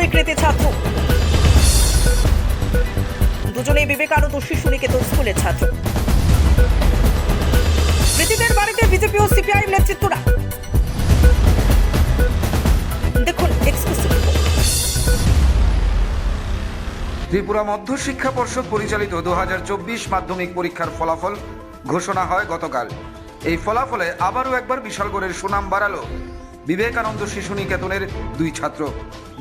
দুই কৃতি ছাত্র। দুজনেই বিবেকানন্দ শিশু নিকেতন স্কুলের ছাত্র। কৃতিদের বাড়িতে বিজেপি ও সিপিআই নেতৃত্বরা। দেখুন ত্রিপুরা মধ্য শিক্ষা পর্ষদ পরিচালিত দু হাজার চব্বিশ মাধ্যমিক পরীক্ষার ফলাফল ঘোষণা হয় গতকাল। এই ফলাফলে আবারও একবার বিশালগড়ের সুনাম বাড়ালো বিবেকানন্দ শিশু নিকেতনের দুই ছাত্র।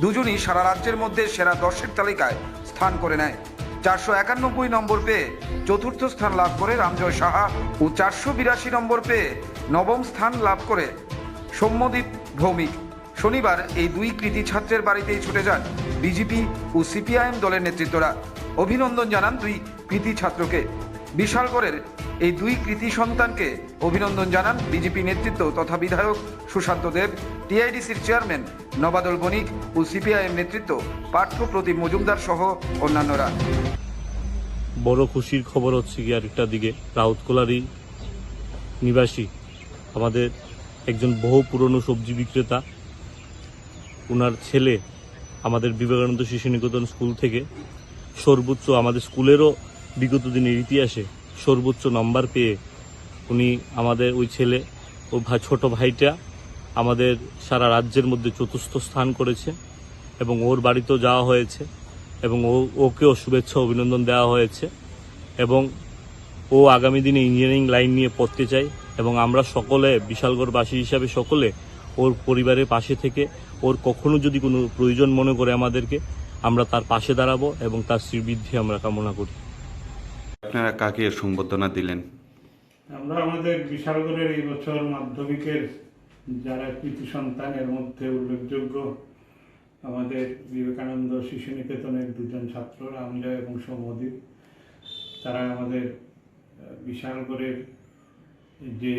দুজনই সারা রাজ্যের মধ্যে সেরা দশের তালিকায় স্থান করে নেয়। চারশো একানব্বই নম্বর পেয়ে চতুর্থ স্থান লাভ করে রামজয় সাহা ও চারশো বিরাশি নম্বর পেয়ে নবম স্থান লাভ করে সৌম্যদীপ ভৌমিক। শনিবার এই দুই কৃতি ছাত্রের বাড়িতেই ছুটে যান বিজেপি ও সিপিআইএম দলের নেতৃত্বরা। অভিনন্দন জানান দুই কৃতি ছাত্রকে। বিশালগড়ের এই দুই কৃতি সন্তানকে অভিনন্দন জানান বিজেপি নেতৃত্ব তথা বিধায়ক সুশান্ত দেব, টিআইডিসির চেয়ারম্যান নবাদল বণিক ও সিপিআইএম নেতৃত্ব, পার্থ প্রতিম মজুমদার সহ অন্যান্যরা। বড় খুশির খবর হচ্ছে কি আরেকটা দিকে রাউতকোলারই নিবাসী, আমাদের একজন বহু পুরনো সবজি বিক্রেতা ওনার ছেলে আমাদের বিবেকানন্দ শিশু নিকেতন স্কুল থেকে সর্বোচ্চ আমাদের স্কুলেরও বিগত দিনের ইতিহাসে সর্বোচ্চ নম্বর পেয়ে উনি আমাদের ওই ছেলে ও ভাই ছোট ভাইটা আমাদের সারা রাজ্যের মধ্যে চতুর্থ স্থান করেছে এবং ওর বাড়িতেও যাওয়া হয়েছে এবং ও, ওকেও শুভেচ্ছা অভিনন্দন দেওয়া হয়েছে এবং ও আগামী দিনে ইঞ্জিনিয়ারিং লাইন নিয়ে পড়তে চায় এবং আমরা সকলে, বিশালগড়বাসী হিসাবে সকলে ওর পরিবারের পাশে থেকে ওর কখনো যদি কোনো প্রয়োজন মনে করে আমাদেরকে, আমরা তার পাশে দাঁড়াবো এবং তার শ্রীবৃদ্ধি আমরা কামনা করি। আপনারা কাকে সংবর্ধনা দিলেন? আমরা আমাদের বিশালগড়ের এই বছর মাধ্যমিকের যারা কৃতি সন্তান, এর মধ্যে উল্লেখযোগ্য আমাদের বিবেকানন্দ শিশু নিকেতনের দুজন ছাত্র, রামজয় এবং সৌমদীপ তারা আমাদের বিশালগড়ের যে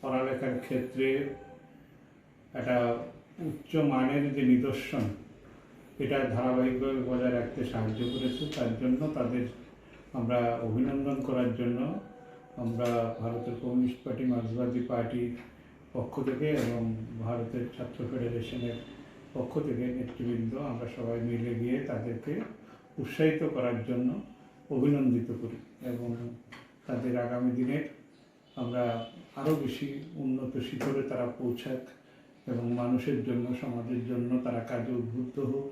পড়ালেখার ক্ষেত্রে একটা উচ্চ মানের যে নিদর্শন, এটা ধারাবাহিকভাবে বজায় রাখতে সাহায্য করেছে। তার জন্য তাদের আমরা অভিনন্দন করার জন্য আমরা ভারতের কমিউনিস্ট পার্টি, মার্ক্সবাদী পার্টির পক্ষ থেকে এবং ভারতের ছাত্র ফেডারেশনের পক্ষ থেকে নেতৃবৃন্দ, আমরা সবাই মিলে গিয়ে তাদেরকে উৎসাহিত করার জন্য অভিনন্দিত করি এবং তাদের আগামী দিনের আমরা আরও বেশি উন্নত শিখরে তারা পৌঁছাক এবং মানুষের জন্য, সমাজের জন্য তারা কাজে উদ্বুদ্ধ হোক,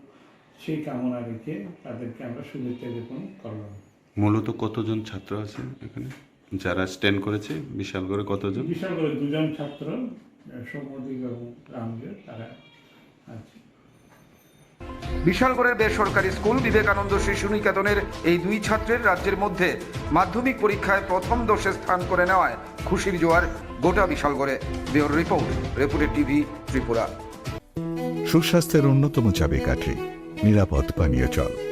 সেই কামনা রেখে তাদেরকে আমরা শুভেচ্ছা জ্ঞাপন করলাম। মূলত কতজন ছাত্র আছে এখানে? যারা স্ট্যান্ড করেছে বিশালগড়ে কতজন? বিশাল করে দুজন ছাত্র সৌমদীপ এবং রামদেব তারা আছে। বিশালগড়ের বেসরকারি স্কুল বিবেকানন্দ শিশু নিকেতনের এই দুই ছাত্রের রাজ্যের মধ্যে মাধ্যমিক পরীক্ষায় প্রথম দশে স্থান করে নেওয়ায় খুশির জোয়ার গোটা বিশালগড়ে। Bureau report reputed TV Tripura. সুস্বাস্থ্যের অন্যতম চাবিকাঠি নিরাপদ পানীয় জল।